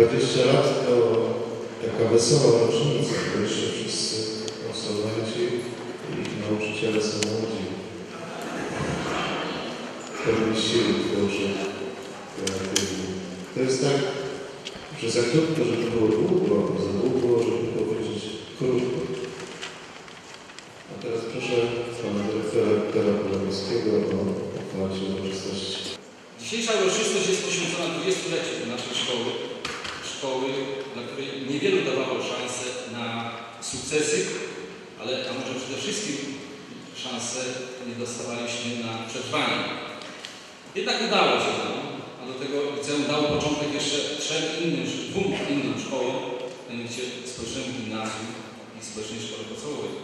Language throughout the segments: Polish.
20 lat to taka wesoła rocznica, bo jeszcze wszyscy absolwenci i nauczyciele są młodzi. Pełni sił tworzy kreatywnie. To jest tak, że za krótko, żeby było długo, za długo, żeby powiedzieć krótko. A teraz proszę pana dyrektora Polomowskiego o uchwalcie uroczystości. Dzisiejsza uroczystość jest poświęcona 20-leciu naszej szkoły. Szkoły, dla której niewielu dawało szansę na sukcesy, ale a może przede wszystkim szansę nie dostawaliśmy na przetrwanie. Jednak udało się nam, a do tego liceum dało początek jeszcze trzem innym, dwóm innym szkołom, mianowicie Społecznemu Gimnazjum i Społecznej Szkole Podstawowej,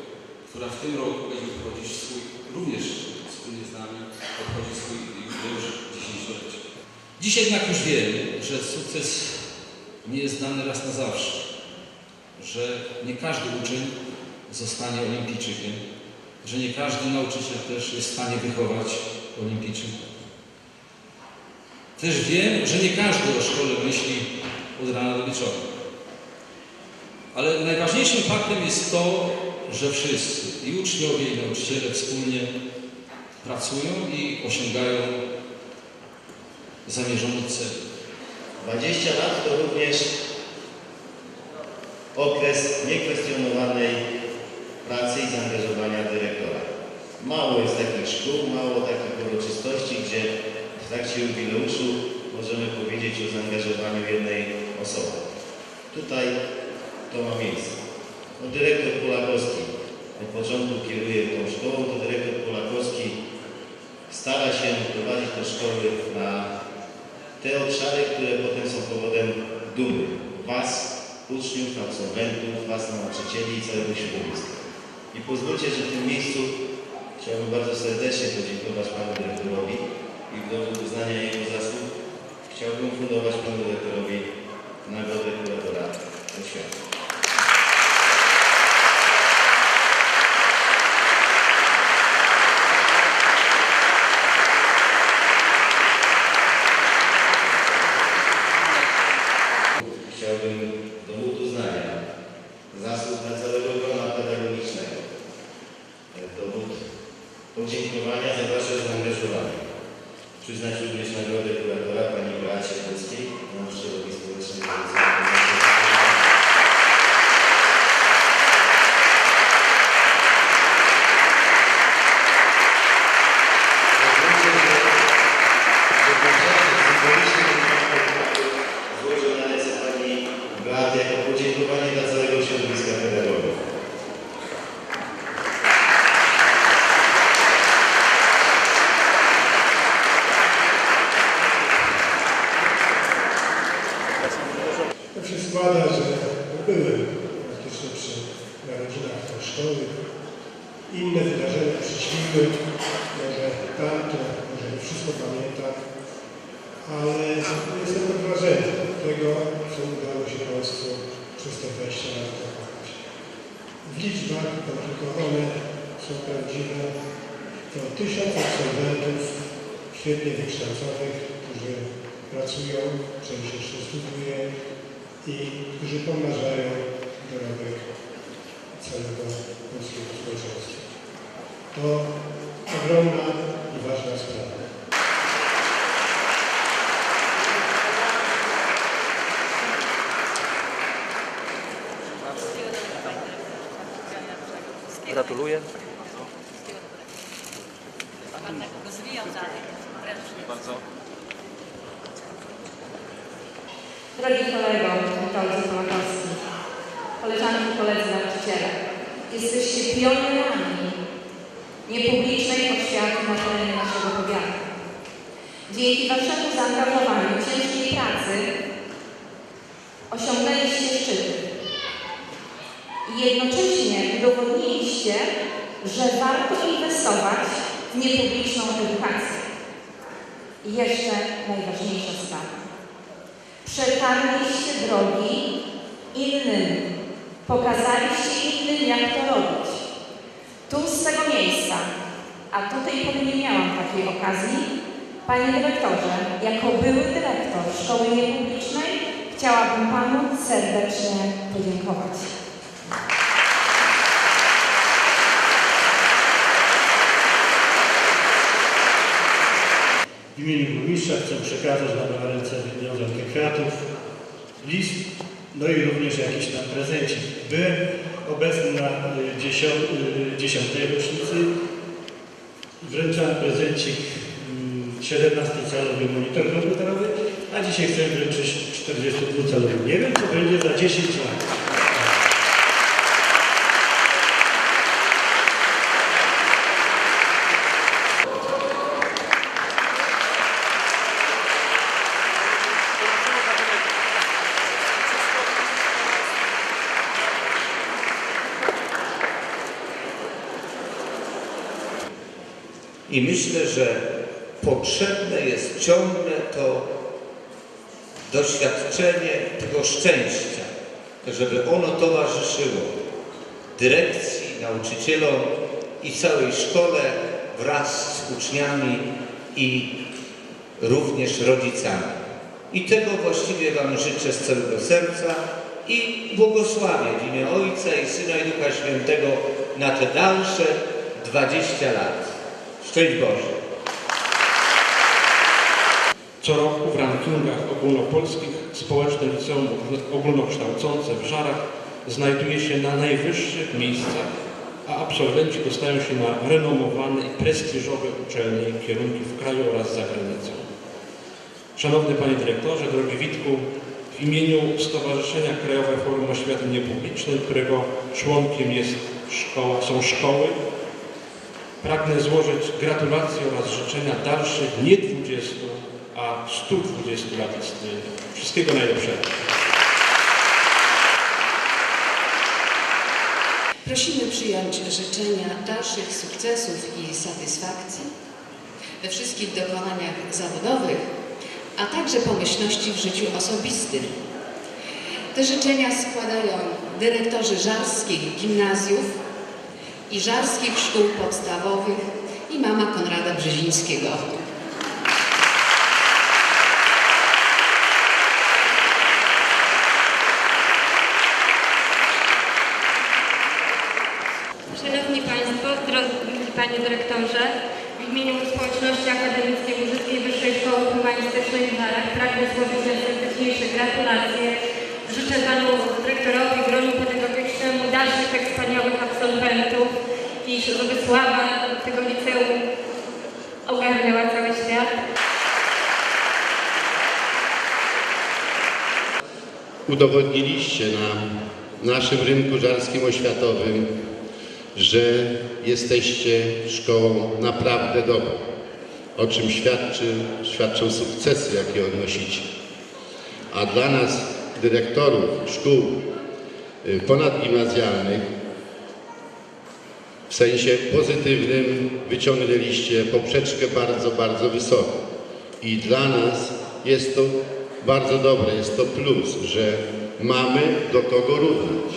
która w tym roku będzie obchodzić swój, również wspólnie z nami, obchodzi swój jubileusz dziesięciolecie. Dziś jednak już wiemy, że sukces nie jest dany raz na zawsze, że nie każdy uczeń zostanie olimpijczykiem, że nie każdy nauczyciel też jest w stanie wychować olimpijczyka. Też wiem, że nie każdy o szkole myśli od rana do wieczora. Ale najważniejszym faktem jest to, że wszyscy, i uczniowie, i nauczyciele wspólnie pracują i osiągają zamierzony cel. 20 lat to również okres niekwestionowanej pracy i zaangażowania dyrektora. Mało jest takich szkół, mało takich uroczystości, gdzie w trakcie jubileuszu możemy powiedzieć o zaangażowaniu jednej osoby. Tutaj to ma miejsce. No, dyrektor Polakowski od początku kieruje tą szkołą, to dyrektor Polakowski stara się prowadzić te szkoły na te obszary, które potem są powodem dumy Was, uczniów, absolwentów, Was, nauczycieli i całego środowiska. I pozwólcie, że w tym miejscu chciałbym bardzo serdecznie podziękować Panu Dyrektorowi i w dowód uznania Jego zasług chciałbym fundować Panu Dyrektorowi Nagrodę Kuratora Oświaty. Chciałbym dowód uznania zasług dla całego grona pedagogicznego. Dowód podziękowania za Wasze zaangażowanie. Przyznać również nagrodę kuratora Pani Beacie Polskiej, nauczycielowi społecznej. Pozwólcie, że- że początek symboliczny złożę na ręce Pani Beaty jako podziękowanie dla całego środowiska pedagogów. Tak się składa, że byłem praktycznie przy narodzinach tej szkoły. Inne wydarzenia przyśniły, może tamto, może nie wszystko pamiętam, ale jestem pod wrażeniem tego, co udało się Państwu przez te 20 lat dokonać. W liczbach, to tylko one są prawdziwe, to tysiąc absolwentów świetnie wykształconych, którzy pracują, część jeszcze studiuje i którzy pomnażają dorobek całego polskiego społeczeństwa. To ogromna i ważna sprawa. Gratuluję. Rozwijam dalej. Ręcznie. Bardzo. Drogi kolego Witold Polakowski, koleżanki i koledzy nauczyciele, jesteście pionierami niepublicznej oświaty na terenie naszego powiatu. Dzięki Waszemu zaangażowaniu, ciężkiej pracy osiągnęliście szczyty. I jednocześnie udowodniliście, że warto inwestować w niepubliczną edukację. I jeszcze najważniejsza sprawa. Przetarliście drogi innym. Pokazaliście innym, jak to robić. Tu z tego miejsca, a tutaj powiem, nie miałam takiej okazji, Panie dyrektorze, jako były dyrektor szkoły niepublicznej, chciałabym Panu serdecznie podziękować. Imieniu burmistrza chcę przekazać na ręce wiązankę kwiatów, list, no i również jakiś tam prezencik. Byłem obecny na y, dziesią- y, dziesiątej rocznicy. Wręczałem prezencik mm, 17-calowy monitor komputerowy, a dzisiaj chcę wręczyć 42-calowy. Nie wiem, co będzie za 10 lat. I myślę, że potrzebne jest ciągle to doświadczenie tego szczęścia, żeby ono towarzyszyło dyrekcji, nauczycielom i całej szkole wraz z uczniami i również rodzicami. I tego właściwie Wam życzę z całego serca i błogosławię w imię Ojca i Syna i Ducha Świętego na te dalsze 20 lat. Szczęść Boże! Co roku w rankingach ogólnopolskich społeczne liceum ogólnokształcące w Żarach znajduje się na najwyższych miejscach, a absolwenci dostają się na renomowane i prestiżowe uczelnie i kierunki w kraju oraz za granicą. Szanowny Panie Dyrektorze, drogi Witku, w imieniu Stowarzyszenia Krajowe Forum Oświaty Niepublicznej, którego członkiem jest szkoła, są szkoły, Pragnę złożyć gratulacje oraz życzenia dalszych nie 20, a 120 lat istnienia. Wszystkiego najlepszego. Prosimy przyjąć życzenia dalszych sukcesów i satysfakcji we wszystkich dokonaniach zawodowych, a także pomyślności w życiu osobistym. Te życzenia składają dyrektorzy żarskich gimnazjów i żarskich szkół podstawowych i mama Konrada Brzezińskiego. Szanowni Państwo, drogi Panie Dyrektorze, w imieniu Społeczności Akademickiej Łużyckiej Wyższej Szkoły Humanistycznej w Żarach pragnę złożyć najserdeczniejsze gratulacje. Życzę Panu Dyrektorowi, gronu pedagogicznemu dalszych tak wspaniałych absolwentów i żeby sława tego liceum ogarnęła cały świat. udowodniliście nam, naszym rynku żarskim oświatowym, że jesteście szkołą naprawdę dobrą, o czym świadczy, świadczą sukcesy, jakie odnosicie. A dla nas, dyrektorów szkół ponadgimnazjalnych, w sensie pozytywnym wyciągnęliście poprzeczkę bardzo, bardzo wysoko. I dla nas jest to bardzo dobre, jest to plus, że mamy do kogo równać.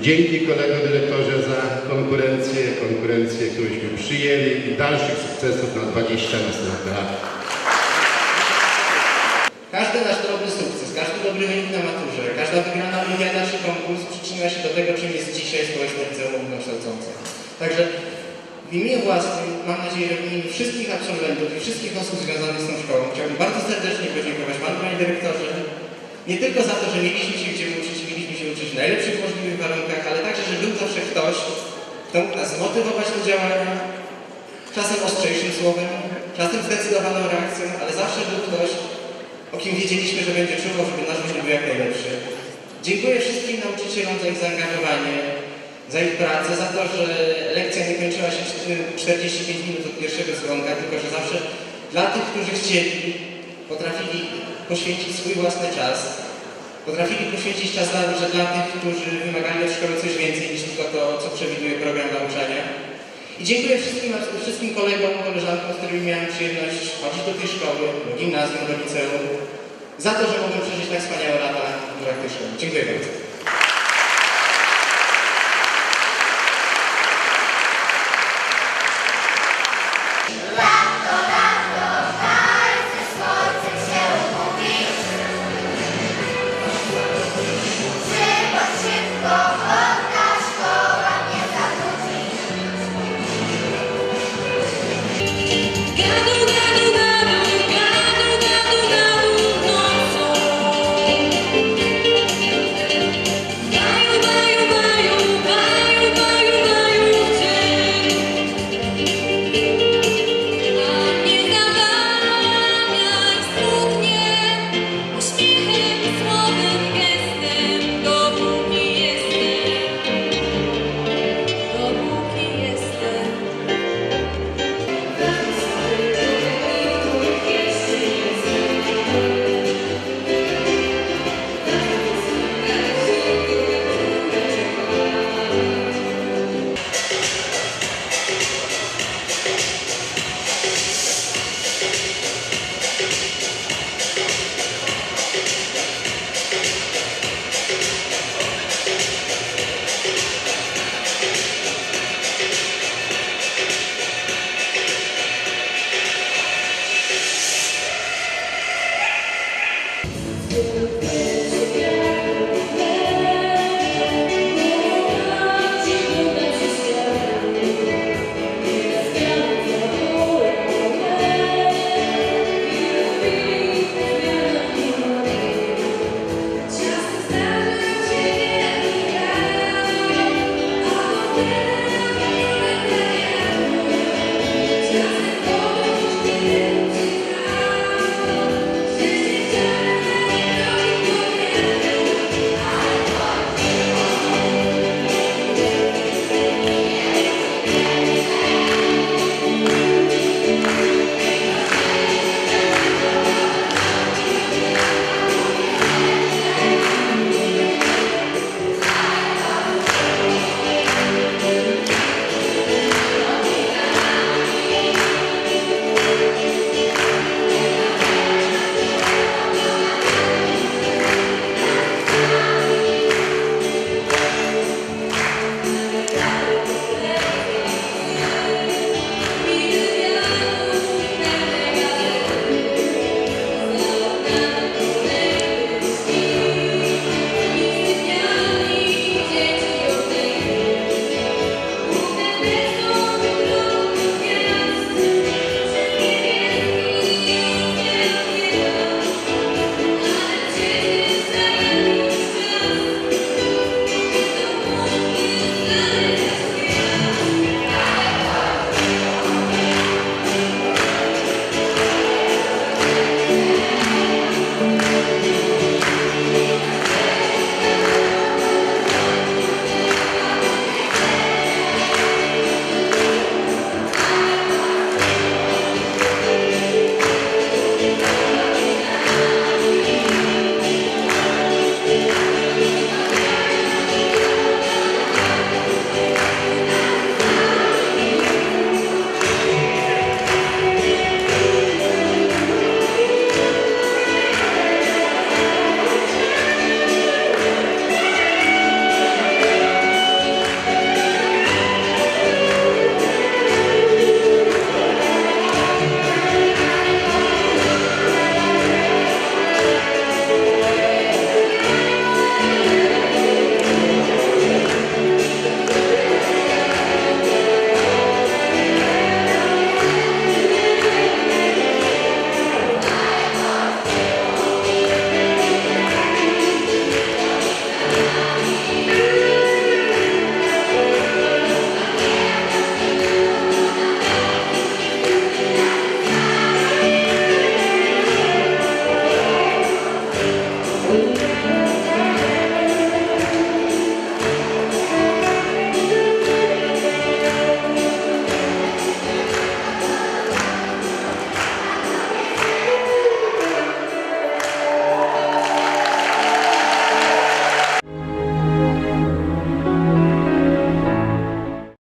Dzięki kolego dyrektorze za konkurencję, konkurencję, którąśmy przyjęli i dalszych sukcesów na 20 następnych lat. Każdy nasz drobny sukces, każdy dobry wynik na maturze, każda wygrana olimpiada czy konkurs przyczyniła się do tego, czym jest dzisiaj społeczne liceum ogólnokształcące. Także w imieniu własnym, mam nadzieję, że w imieniu wszystkich absolwentów i wszystkich osób związanych z tą szkołą chciałbym bardzo serdecznie podziękować Panu Panie Dyrektorze, nie tylko za to, że mieliśmy się gdzie uczyć, mieliśmy się uczyć w najlepszych możliwych warunkach, ale także, że był zawsze ktoś, kto mógł nas zmotywować do działania, czasem ostrzejszym słowem, czasem zdecydowaną reakcją, ale zawsze był ktoś, o kim wiedzieliśmy, że będzie czuwał, żeby nasz wynik był jak najlepszy. Dziękuję wszystkim nauczycielom za ich zaangażowanie, za ich pracę, za to, że lekcja nie kończyła się 45 minut od pierwszego dzwonka, tylko że zawsze dla tych, którzy chcieli, potrafili poświęcić swój własny czas, potrafili poświęcić czas na że dla tych, którzy wymagali od szkoły coś więcej niż tylko to, co przewiduje program nauczania. I dziękuję wszystkim, wszystkim kolegom, koleżankom, z którymi miałem przyjemność chodzić do tej szkoły, do gimnazjum, do liceum, za to, że mogłem przeżyć tak wspaniałe lata w szkoły. Dziękuję bardzo.